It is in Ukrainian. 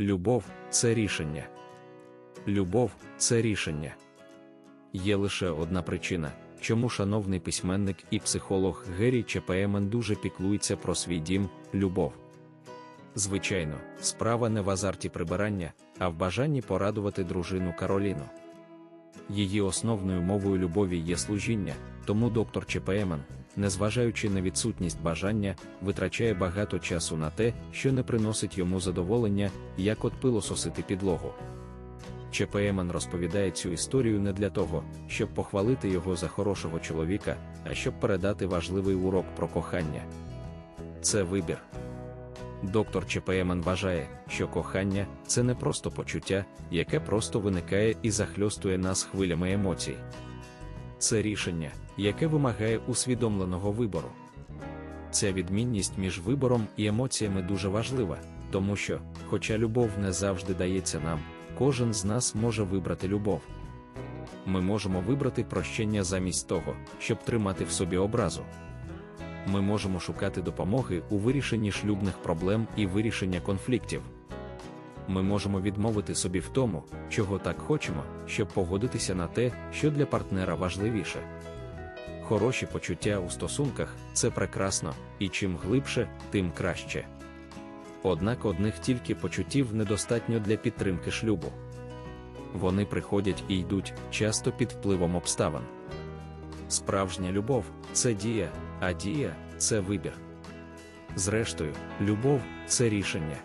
Любов це рішення. Любов це рішення. Є лише одна причина, чому шановний письменник і психолог Геррі Чепеемен дуже піклується про свій дім любов. Звичайно, справа не в азарті прибирання, а в бажанні порадувати дружину Кароліну. Її основною мовою любові є служіння, тому доктор ЧПМН, незважаючи на відсутність бажання, витрачає багато часу на те, що не приносить йому задоволення, як от пилососити підлогу. ЧПМН розповідає цю історію не для того, щоб похвалити його за хорошого чоловіка, а щоб передати важливий урок про кохання. Це вибір. Доктор ЧПМН вважає, що кохання це не просто почуття, яке просто виникає і захльостує нас хвилями емоцій. Це рішення, яке вимагає усвідомленого вибору. Ця відмінність між вибором і емоціями дуже важлива, тому що, хоча любов не завжди дається нам, кожен з нас може вибрати любов. Ми можемо вибрати прощення замість того, щоб тримати в собі образу. Ми можемо шукати допомоги у вирішенні шлюбних проблем і вирішення конфліктів. Ми можемо відмовити собі в тому, чого так хочемо, щоб погодитися на те, що для партнера важливіше. Хороші почуття у стосунках це прекрасно, і чим глибше, тим краще. Однак одних тільки почуттів недостатньо для підтримки шлюбу. Вони приходять і йдуть часто під впливом обставин. Справжня любов це дія, а дія це вибір. Зрештою, любов це рішення.